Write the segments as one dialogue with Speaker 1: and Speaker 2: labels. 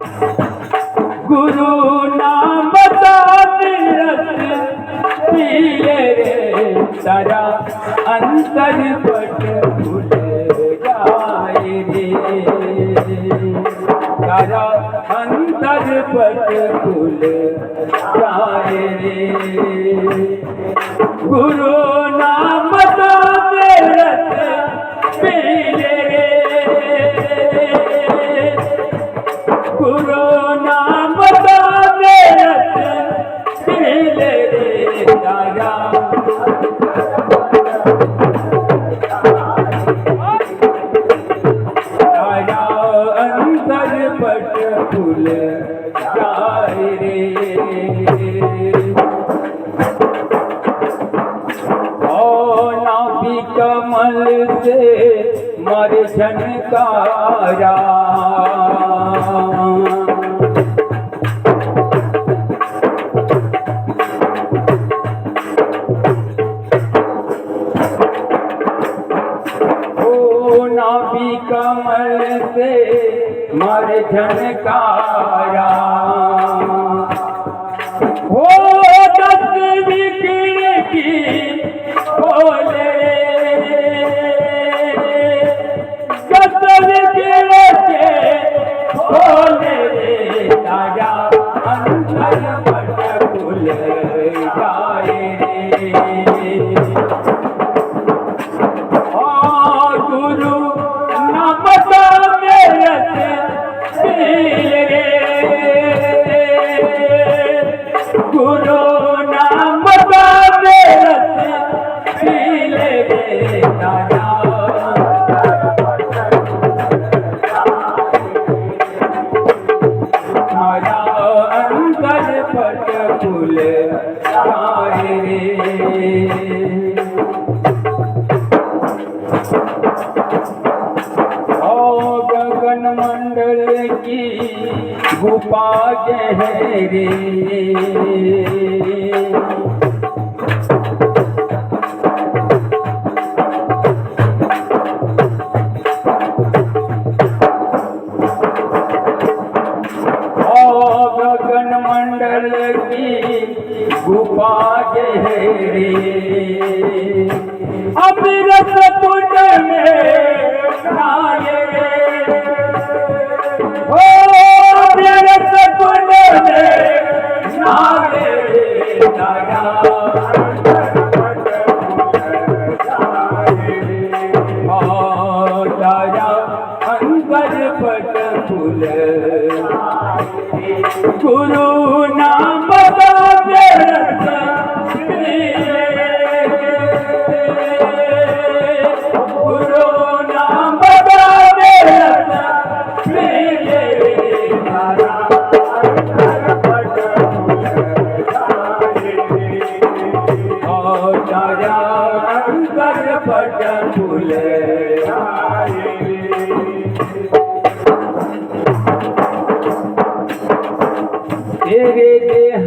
Speaker 1: गुरु नाम तीरथ पिए रे तारा अंतर पट भूल जाए रे। तारा अंतर पट भूल रे। गुरु नाम गुरु नाम दाने पीले रे दाया दाया अंतर पट फूल जाए रे ओ नाभि कमल से मर झनकारा मर झनकारा हो विक्र की बोले। दस विक्र के बोले राजा अंतर पट भूल जाए गगन मंडल की गुफा गहरे। गगन मंडल की गुफा गहरी। अमृत कुंड में अंतर पट फूल गुरु नाम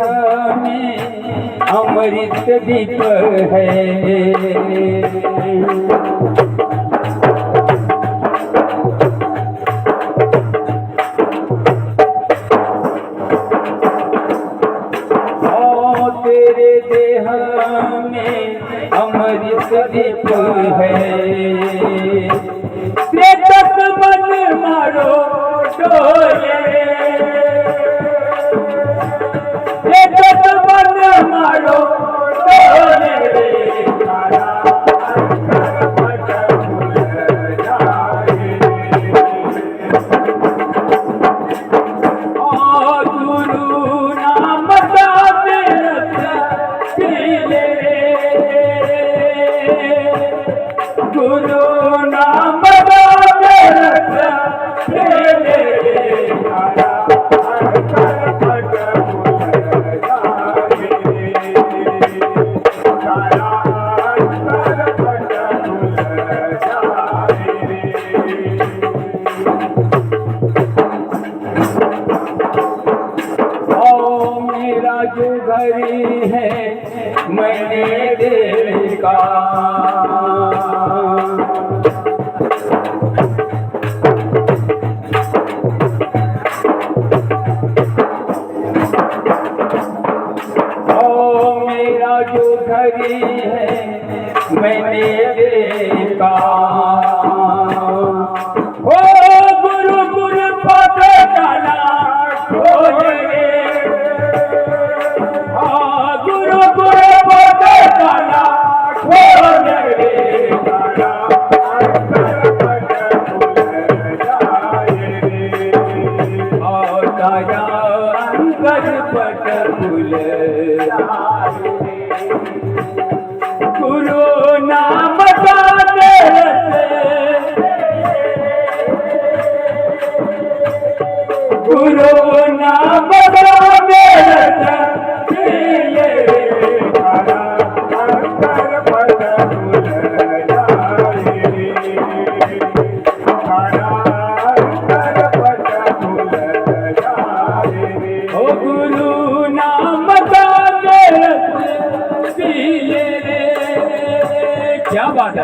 Speaker 1: में अमृत दीप है ओ तेरे देह में अमृत दीप है प्रेतक मन मारो डोले I don't oh ஓ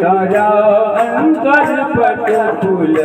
Speaker 1: तारा अंतर पट फुल